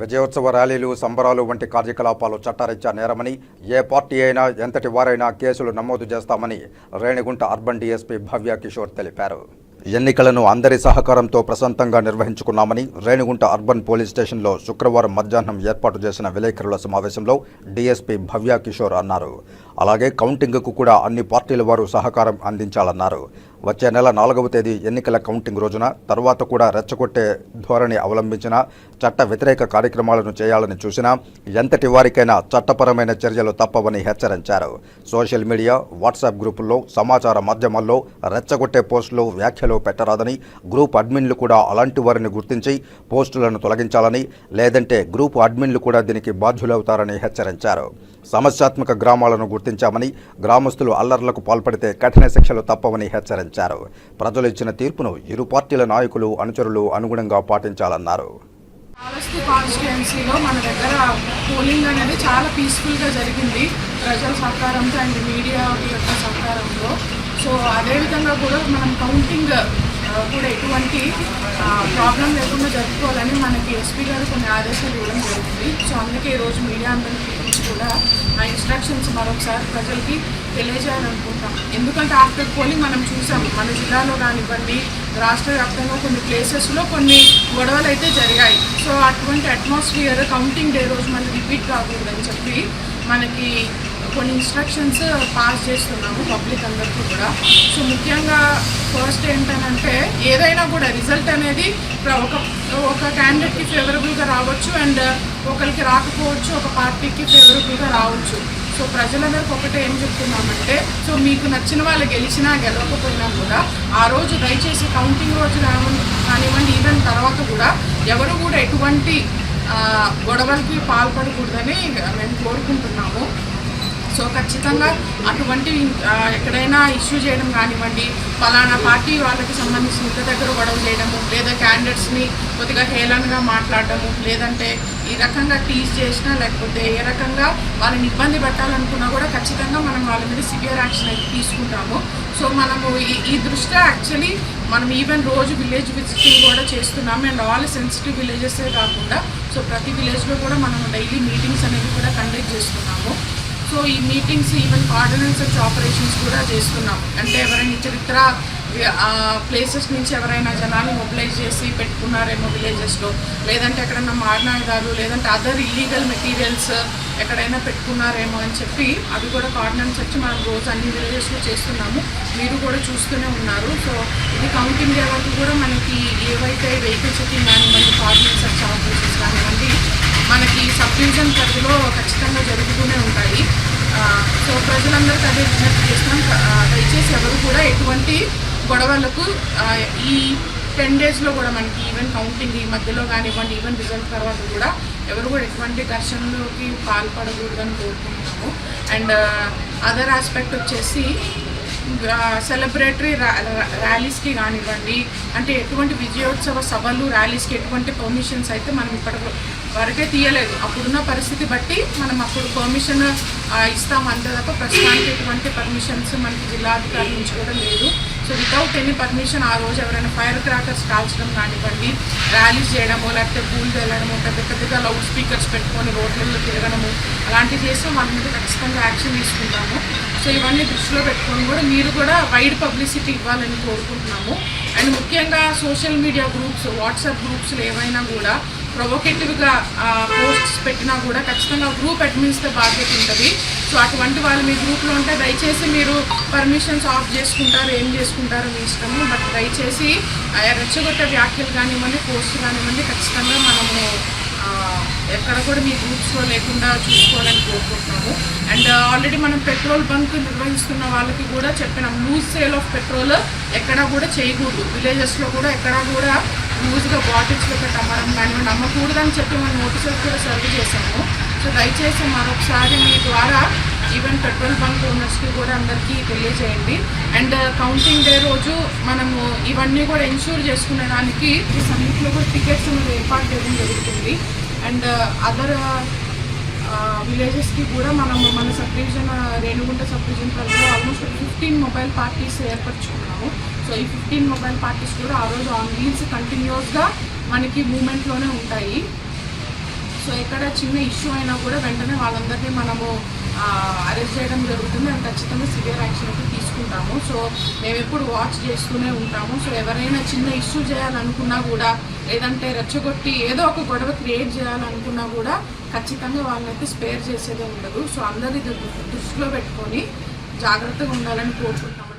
విజయోత్సవ ర్యాలీలు సంబరాలు వంటి కార్యకలాపాలు చట్టరీత్యా నేరమని ఏ పార్టీ అయినా ఎంతటి వారైనా కేసులు నమోదు చేస్తామని రేణిగుంట అర్బన్ డీఎస్పీ భవ్య కిషోర్ తెలిపారు. ఎన్నికలను అందరి సహకారంతో ప్రశాంతంగా నిర్వహించుకున్నామని రేణిగుంట అర్బన్ పోలీస్ స్టేషన్లో శుక్రవారం మధ్యాహ్నం ఏర్పాటు చేసిన విలేకరుల సమావేశంలో డీఎస్పీ భవ్య కిషోర్ అన్నారు. అలాగే కౌంటింగ్కు కూడా అన్ని పార్టీల వారు సహకారం అందించాలన్నారు. వచ్చే నెల నాలుగవ తేదీ ఎన్నికల కౌంటింగ్ రోజున తర్వాత కూడా రెచ్చగొట్టే ధోరణి అవలంబించిన చట్ట వ్యతిరేక కార్యక్రమాలను చేయాలని చూసినా ఎంతటి వారికైనా చట్టపరమైన చర్యలు తప్పవని హెచ్చరించారు. సోషల్ మీడియా వాట్సాప్ గ్రూపుల్లో సమాచార మాధ్యమాల్లో రెచ్చగొట్టే పోస్టులు వ్యాఖ్యలు పెట్టరాదని గ్రూప్ అడ్మిన్లు కూడా అలాంటి వారిని గుర్తించి పోస్టులను తొలగించాలని లేదంటే గ్రూప్ అడ్మిన్లు కూడా దీనికి బాధ్యులవుతారని హెచ్చరించారు. సమస్యాత్మక గ్రామాలను గుర్తించామని గ్రామస్తులు అల్లర్లకు పాల్పడితే కఠిన శిక్షలు తప్పవని హెచ్చరించారు. ప్రజలు ఇచ్చిన తీర్పును ఇరు పార్టీల నాయకులు అనుచరులు అనుగుణంగా పాటించాలన్నారు. కావస్తు కాన్స్టిట్యుయెన్సీలో మన దగ్గర పోలింగ్ అనేది చాలా పీస్ఫుల్గా జరిగింది. ప్రజల సహకారంతో అండ్ మీడియా యొక్క సహకారంతో. సో అదేవిధంగా కూడా మనం కౌంటింగ్ కూడా ఎటువంటి ప్రాబ్లం లేకుండా జరుపుకోవాలని మనకి ఎస్పీ గారు కొన్ని ఆదేశాలు ఇవ్వడం జరుగుతుంది. సో అందుకే ఈరోజు మీడియా అందరికీ కూడా ఆ ఇన్స్ట్రక్షన్స్ మరొకసారి ప్రజలకి తెలియజేయాలనుకుంటాం ఎందుకంటే ఆఫ్టర్ పోలింగ్ మనం చూసాం మన జిల్లాలో కానివ్వండి రాష్ట్ర వ్యాప్తంగా కొన్ని ప్లేసెస్లో కొన్ని గొడవలు అయితే జరిగాయి. సో అటువంటి అట్మాస్ఫియర్ కౌంటింగ్ డే రోజు మనం రిపీట్ కాకూడదని చెప్పి మనకి కొన్ని ఇన్స్ట్రక్షన్స్ పాస్ చేస్తున్నాము పబ్లిక్ అందరికీ కూడా. సో ముఖ్యంగా ఫస్ట్ ఏంటనంటే ఏదైనా కూడా రిజల్ట్ అనేది ఒక ఒక క్యాండిడేట్కి ఫేవరబుల్గా రావచ్చు అండ్ ఒకరికి రాకపోవచ్చు ఒక పార్టీకి ఫేవరబుల్గా రావచ్చు. సో ప్రజలందరికీ ఒకటే ఏం చెప్తున్నామంటే సో మీకు నచ్చిన వాళ్ళు గెలిచినా గెలవకపోయినా కూడా ఆ రోజు దయచేసి కౌంటింగ్ రోజు కానివ్వండి ఈవెన్ తర్వాత కూడా ఎవరు కూడా ఎటువంటి గొడవలకి పాల్పడకూడదని ఖచ్చితంగా అటువంటి ఎక్కడైనా ఇష్యూ చేయడం కానివ్వండి ఫలానా పార్టీ వాళ్ళకి సంబంధించిన ఇంటి దగ్గర గొడవ చేయడము లేదా క్యాండిడేట్స్ని కొద్దిగా హేళనగా మాట్లాడడము లేదంటే ఈ రకంగా టీజ్ చేసినా లేకపోతే ఏ రకంగా వాళ్ళని ఇబ్బంది పెట్టాలనుకున్నా కూడా ఖచ్చితంగా మనం వాళ్ళ మీద సివియర్ యాక్షన్ అయితే తీసుకుంటాము. సో మనము ఈ ఈ దృష్ట్యా యాక్చువల్లీ మనం ఈవెన్ రోజు విలేజ్ విజిటింగ్ కూడా చేస్తున్నాము. అండ్ ఆల్ సెన్సిటివ్ విలేజెసే కాకుండా సో ప్రతి విలేజ్లో కూడా మనం డైలీ మీటింగ్స్ అనేవి కూడా కండక్ట్ సో ఈ meetings even ordinance and operations కూడా చేస్తున్నాం. అంటే ఎవరైనా చరిత్ర ప్లేసెస్ నుంచి ఎవరైనా జనాలు మొబిలైజ్ చేసి పెట్టుకున్నారేమో విలేజెస్లో లేదంటే ఎక్కడైనా మారణాయుధాలు లేదంటే అదర్ ఇల్లీగల్ మెటీరియల్స్ ఎక్కడైనా పెట్టుకున్నారేమో అని చెప్పి అవి కూడా కార్డినెన్స్ వచ్చి మనం రోజు అన్ని విలేజెస్లో చేస్తున్నాము. మీరు కూడా చూస్తూనే ఉన్నారు. సో ఇది కౌంటింగ్ డే వరకు కూడా మనకి ఏవైతే వెహికల్ చెకింగ్ కానివ్వండి కార్డినెన్స్ వచ్చి ఆపరేషన్స్ కానివ్వండి మనకి సబ్ డివిజన్ పరిధిలో ఖచ్చితంగా జరుగుతూనే ప్రజలందరికీ అదే విజ్ఞప్తి చేస్తున్నాం. దయచేసి ఎవరు కూడా ఎటువంటి గొడవలకు ఈ టెన్ డేస్లో కూడా మనకి ఈవెన్ కౌంటింగ్ ఈ మధ్యలో కానివ్వండి ఈవెన్ రిజల్ట్ తర్వాత కూడా ఎవరు కూడా ఎటువంటి ఘర్షణలోకి పాల్పడకూడదని కోరుకుంటున్నాము. అండ్ అదర్ ఆస్పెక్ట్ వచ్చేసి సెలబ్రేటరీ ర్యాలీస్కి కానివ్వండి అంటే ఎటువంటి విజయోత్సవ సభలు ర్యాలీస్కి ఎటువంటి పర్మిషన్స్ అయితే మనం ఇప్పటి వరకే తీయలేదు. అప్పుడున్న పరిస్థితి బట్టి మనం అప్పుడు పర్మిషన్ ఇస్తాం అంతే తప్ప ప్రస్తుతానికి ఎటువంటి పర్మిషన్స్ మనకి జిల్లాధికారి నుంచి కూడా లేదు. సో వితౌట్ ఎనీ పర్మిషన్ ఆ రోజు ఎవరైనా ఫైర్ క్రాకర్స్ కాల్చడం కానివ్వండి ర్యాలీస్ చేయడము లేకపోతే పూలు వెళ్ళడము పెద్ద పెద్దగా లౌడ్ స్పీకర్స్ పెట్టుకొని రోడ్లలో తిరగడము అలాంటివి చేస్తే మన మీద ఖచ్చితంగా యాక్షన్ తీసుకుంటాము. సో ఇవన్నీ దృష్టిలో పెట్టుకొని కూడా మీరు కూడా వైడ్ పబ్లిసిటీ ఇవ్వాలని కోరుకుంటున్నాము. అండ్ ముఖ్యంగా సోషల్ మీడియా గ్రూప్స్ వాట్సాప్ గ్రూప్స్లో ఏవైనా కూడా ప్రొవోకేటివ్గా పోస్ట్స్ పెట్టినా కూడా ఖచ్చితంగా గ్రూప్ అడ్మిన్స్తో బాధ్యత ఉంటుంది. సో అటువంటి వాళ్ళు మీ గ్రూప్లో ఉంటే దయచేసి మీరు పర్మిషన్స్ ఆఫ్ చేసుకుంటారు ఏం చేసుకుంటారు మీ ఇష్టము. బట్ దయచేసి రెచ్చగొట్ట వ్యాఖ్యలు కానివ్వండి పోస్ట్ కానివ్వండి ఖచ్చితంగా మనము అక్కడ కూడా మీ గ్రూప్స్లో లేకుండా చూసుకోవాలని కోరుకుంటున్నాము. అండ్ ఆల్రెడీ uh, మనం పెట్రోల్ బంక్ నిర్వహిస్తున్న వాళ్ళకి కూడా చెప్పినాం లూజ్ సేల్ ఆఫ్ పెట్రోల్ ఎక్కడా కూడా చేయకూడదు. విలేజెస్లో కూడా ఎక్కడా కూడా లూజ్గా బాటిల్స్లో పెట్టి అమ్మడం కానివ్వండి అమ్మకూడదని చెప్పి మనం నోటీసెస్ కూడా సర్వ్ చేశాము. సో దయచేసి మరొకసారి మీ ద్వారా ఈవెన్ పెట్రోల్ బంక్ ఓనర్స్కి కూడా అందరికీ తెలియజేయండి. అండ్ కౌంటింగ్ డే రోజు మనము ఇవన్నీ కూడా ఇన్షూర్ చేసుకునే దానికి ఈ కూడా టికెట్స్ అనేది ఏర్పాటు చేయడం జరుగుతుంది. అండ్ అదర్ విలేజెస్కి కూడా మనము మన sub division Renigunta sub division పరిధిలో ఆల్మోస్ట్ ఫిఫ్టీన్ మొబైల్ పార్టీస్ ఏర్పరచుకున్నాము. సో ఈ ఫిఫ్టీన్ మొబైల్ పార్టీస్ కూడా ఆ రోజు ఆన్ వీల్స్ కంటిన్యూస్గా మనకి మూమెంట్లోనే ఉంటాయి. సో ఎక్కడ చిన్న ఇష్యూ అయినా కూడా వెంటనే వాళ్ళందరినీ మనము అరెస్ట్ చేయడం జరుగుతుంది. మేము ఖచ్చితంగా సివియర్ యాక్షన్ అయితే తీసుకుంటాము. సో మేము ఎప్పుడు వాచ్ చేస్తూనే ఉంటాము. సో ఎవరైనా చిన్న ఇష్యూ చేయాలనుకున్నా కూడా లేదంటే రెచ్చగొట్టి ఏదో ఒక గొడవ క్రియేట్ చేయాలనుకున్నా కూడా ఖచ్చితంగా వాళ్ళనైతే స్పేర్ చేసేదే ఉండదు. సో అందరి దృష్టిలో పెట్టుకొని జాగ్రత్తగా ఉండాలని కోరుకుంటాము.